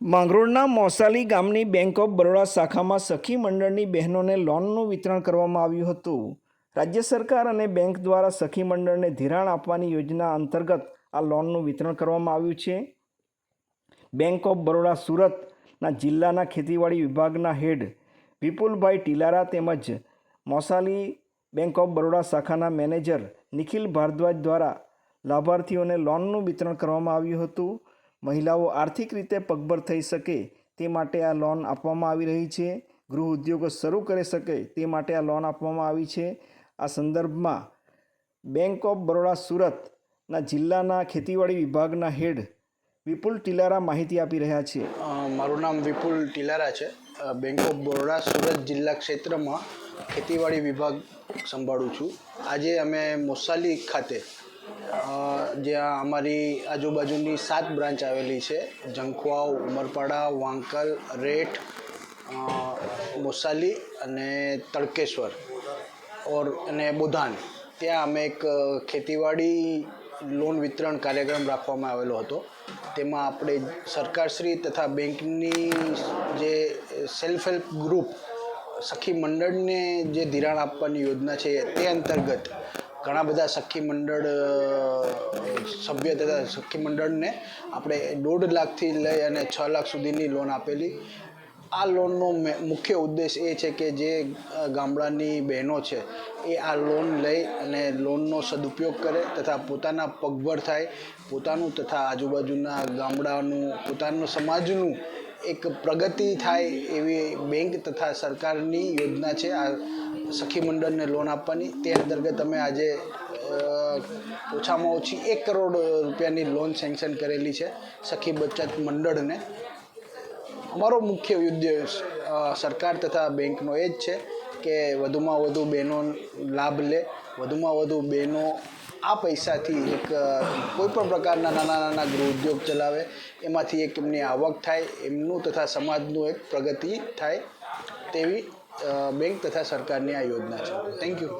માંગરોળના મોસાલી ગામની bank of Baroda શાખામાં સખી મંડળની બહેનોને લોનનું વિતરણ કરવામાં આવ્યું હતું. રાજ્ય સરકાર અને બેંક દ્વારા સખી મંડળને ધિરાણ આપવાની યોજના અંતર્ગત આ લોનનું વિતરણ કરવામાં આવ્યું છે. બેંક ઓફ બરોડા સુરતના જિલ્લાના ખેતીવાડી વિભાગના હેડ વિપુલભાઈ ટીલારા તેમજ મોસાલી બેંક ઓફ બરોડા શાખાના મેનેજર નિખિલ ભારદ્વાજ દ્વારા લાભાર્થીઓને લોનનું વિતરણ કરવામાં આવ્યું હતું. મહિલાઓ આર્થિક રીતે પગભર થઈ શકે તે માટે આ લોન આપવામાં આવી રહી છે. ગૃહ ઉદ્યોગો શરૂ કરી શકે તે માટે આ લોન આપવામાં આવી છે. આ સંદર્ભમાં બેંક ઓફ બરોડા સુરતના જિલ્લાના ખેતીવાડી વિભાગના હેડ વિપુલ ટીલારા માહિતી આપી રહ્યા છે. મારું નામ વિપુલ ટીલારા છે. બેંક ઓફ બરોડા સુરત જિલ્લા ક્ષેત્રમાં ખેતીવાડી વિભાગ સંભાળું છું. આજે અમે મોસાલી ખાતે જ્યાં અમારી આજુબાજુની સાત બ્રાન્ચ આવેલી છે. જંખવાવ ઉમરપાડા, વાંકલ, રેઠ મોસાલી અને તડકેશ્વર ઓર અને બુધાન. ત્યાં અમે એક ખેતીવાડી લોન વિતરણ કાર્યક્રમ રાખવામાં આવેલો હતો. તેમાં આપણે સરકારશ્રી તથા બેંકની જે સેલ્ફ હેલ્પ ગ્રુપ, સખી મંડળને જે ધિરાણ આપવાની યોજના છે તે અંતર્ગત ઘણા બધા સખી મંડળ સભ્ય તથા સખી મંડળને આપણે દોઢ લાખથી લઈ અને છ લાખ સુધીની લોન આપેલી. આ લોનનો મુખ્ય ઉદ્દેશ એ છે કે જે ગામડાની બહેનો છે, એ આ લોન લઈ અને લોનનો સદુપયોગ કરે તથા પોતાના પગભર થાય. પોતાનું તથા આજુબાજુના ગામડાનું, પોતાનું સમાજનું એક પ્રગતિ થાય એવી બેંક તથા સરકારની યોજના છે. આ સખી મંડળને લોન આપવાની. તે અંતર્ગત અમે આજે ઓછામાં ઓછી એક કરોડ રૂપિયાની લોન સેન્કશન કરેલી છે સખી બચત મંડળને. અમારો મુખ્ય ઉદ્દેશ સરકાર તથા બેંકનો એ જ છે કે વધુમાં વધુ બહેનો લાભ લે. વધુમાં વધુ બહેનો આ પૈસાથી એક કોઈપણ પ્રકારના નાના નાના ગૃહ ઉદ્યોગ ચલાવે, એમાંથી એક એમની આવક થાય, એમનું તથા સમાજનું એક પ્રગતિ થાય તેવી બેંક તથા સરકારની આ યોજના છે. Thank you